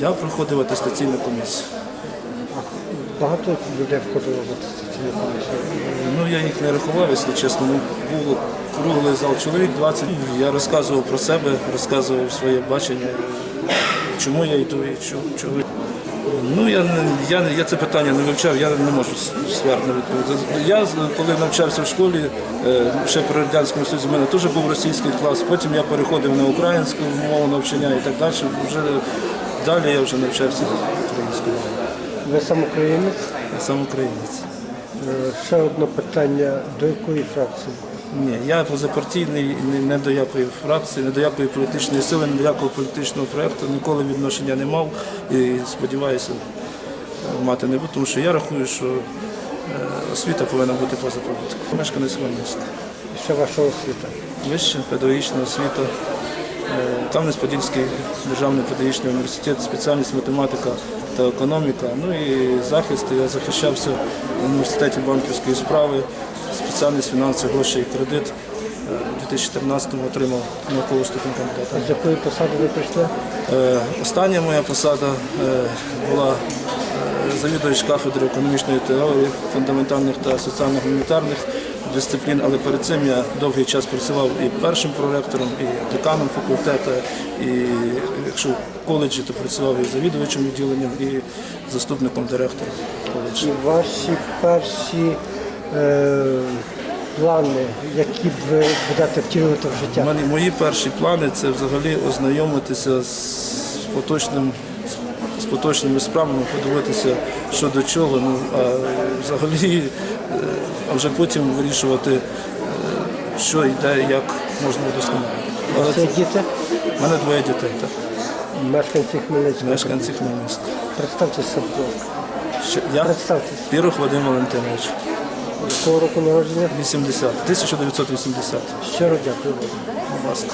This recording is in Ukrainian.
Я проходив атестаційну комісію. Багато людей входило в атестаційну комісію. Ну, я їх не рахував, якщо чесно. Ну, був круглий зал чоловік 20. Я розказував про себе, розказував своє бачення, чому я йду і чого. Ну, я, я, я це питання не вивчав, я не можу ствердно відповідати. Я, коли навчався в школі, е, ще при Радянському Союзі, в мене теж був російський клас, потім я переходив на українську мову навчання і так далі. Вже далі я вже навчався українською мовою. Ви сам українець? Я сам українець. Е, Ще одне питання. До якої фракції? Ні, я позапартійний, не до якої фракції, не до якої політичної сили, ні до якого політичного проєкту ніколи відношення не мав і сподіваюся мати не буду, тому що я рахую, що е, освіта повинна бути поза політикою. Мешканець. І ще ваша освіта. Вища педагогічна освіта, е, Кам'янець-Подільський державний педагогічний університет, спеціальність математика та економіка. Ну і захист. Я захищався в університеті банківської справи, спеціальність фінанси, гроші і кредит. Е, У 2014-му отримав наукову ступінь кандидата. З якої посади ви прийшли? Е, Остання моя посада е, була е, завідувач кафедри економічної теорії, фундаментальних та соціально-гуманітарних дисциплін, але перед цим я довгий час працював і першим проректором, і деканом факультету, і якщо в коледжі, то працював і завідувачем відділенням, і заступником директора коледжу. І ваші перші е, плани, які б ви будете втілювати в життя? мене мої перші плани це взагалі ознайомитися з поточним з поточними справами, подивитися, що до чого. Ну а взагалі, е, а вже потім вирішувати, е, що йде, як можна вдосконалити. Це діти, в мене двоє дітей, так, мешканці Хмельницького. мешканці Хмельницького. Ласка. Ще- Я Представтеся. Пірох Вадим Валентинович, Якого року народження? 80, 1980. Щиро дякую. Будь ласка.